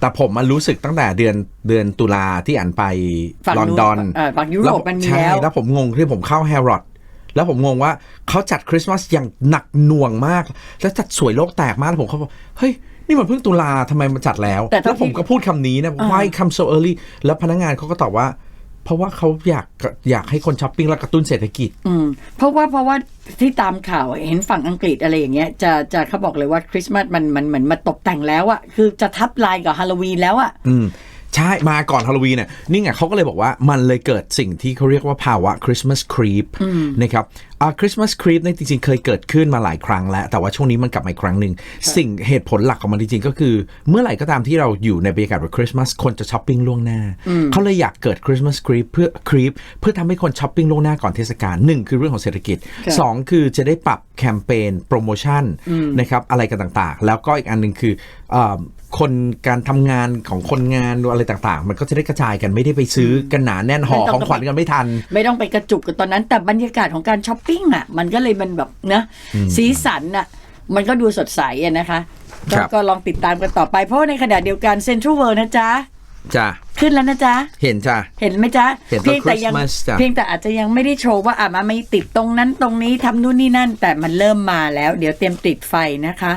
แต่ผมมันรู้สึกตั้งแต่เดือนเดือนตุลาที่อันไปฝั่งลอนนู้นดอนเออฝั่งยุโรปมันมีใช่แล้ว แล้วผมงงที่ผมเข้าแฮร์รอดแล้วผมงงว่าเขาจัดคริสต์มาสอย่างหนักหน่วงมาก แล้วจัดสวยโลกแตกมากแล้วผมเขาบอกเฮ้ยนี่มันเพิ่งตุลาทำไมมาจัดแล้ว แต่ถ้าแล้วผมก็พูดคำนี้นะ why come so early แล้วพนักงานเขาก็ตอบว่า เพราะว่าเขาอยากอยากให้คนช้อปปิ้งและกระตุ้นเศรษฐกิจ อืมเพราะว่าเพราะว่าที่ตามข่าวเห็นฝั่งอังกฤษอะไรอย่างเงี้ยจะจะเขาบอกเลยว่าคริสต์มาสมันมันเหมือนมาตกแต่งแล้วอะคือจะทับลายกับฮาโลวีนแล้วอะอืมใช่ มาก่อนฮาโลวีนเนี่ยนี่ไงเขาก็เลยบอกว่ามันเลยเกิดสิ่งที่เขาเรียกว่าภาวะคริสต์มาสครีปนะครับ อ่าคริสต์มาสครีปเนี่ยจริงๆ เคยเกิดขึ้นมาหลายครั้งแล้ว แต่ว่าช่วงนี้มันกลับมาอีกครั้งหนึ่ง สิ่งเหตุผลหลักของมันจริงๆ ก็คือ เมื่อไหร่ก็ตามที่เราอยู่ในบรรยากาศแบบคริสต์มาสคนจะช้อปปิ้งล่วงหน้า เขาเลยอยากเกิดคริสต์มาสครีปเพื่อครีปเพื่อทำให้คนช้อปปิ้งล่วงหน้าก่อนเทศกาลหนึ่งคือเรื่องของเศรษฐกิจค่ะสองคือจะได้ปรับแคมเปญโปรโมชั่นนะครับอะไรกันต่างๆ แล้วก็อีกอันหนึ่งคือเอ่อคนการทำงานของคนงานอะไรต่างๆ มันก็จะได้กระจายกันไม่ได้ไปซื้อกันหนาแน่นห่อไม่ต้องของขวัญกันไม่ทัน ไม่ต้องไปกระจุกกันตอนนั้นแต่บรรยากาศของการช้อปปิ้งอะ มันก็เลยมันแบบเนะสีสันอะ มันก็ดูสดใสอะนะคะก็ครับก็ลองติดตามกันต่อไปเพราะว่าในขณะเดียวกันเซ็นทรัลเวิลด์นะจ๊ะจ้ะขึ้นแล้วนะจ๊ะ เห็นจ้ะ เห็นไหมจ๊ะเห็นตอนเพียงแต่ยัง Christmas จ้ะเพียงแต่อาจจะยังไม่ได้โชว์ว่าอะมาไม่ติดตรงนั้นตรงนี้ทำนู่นนี่นั่น แต่มันเริ่มมาแล้ว เดี๋ยวเตรียมติดไฟนะคะ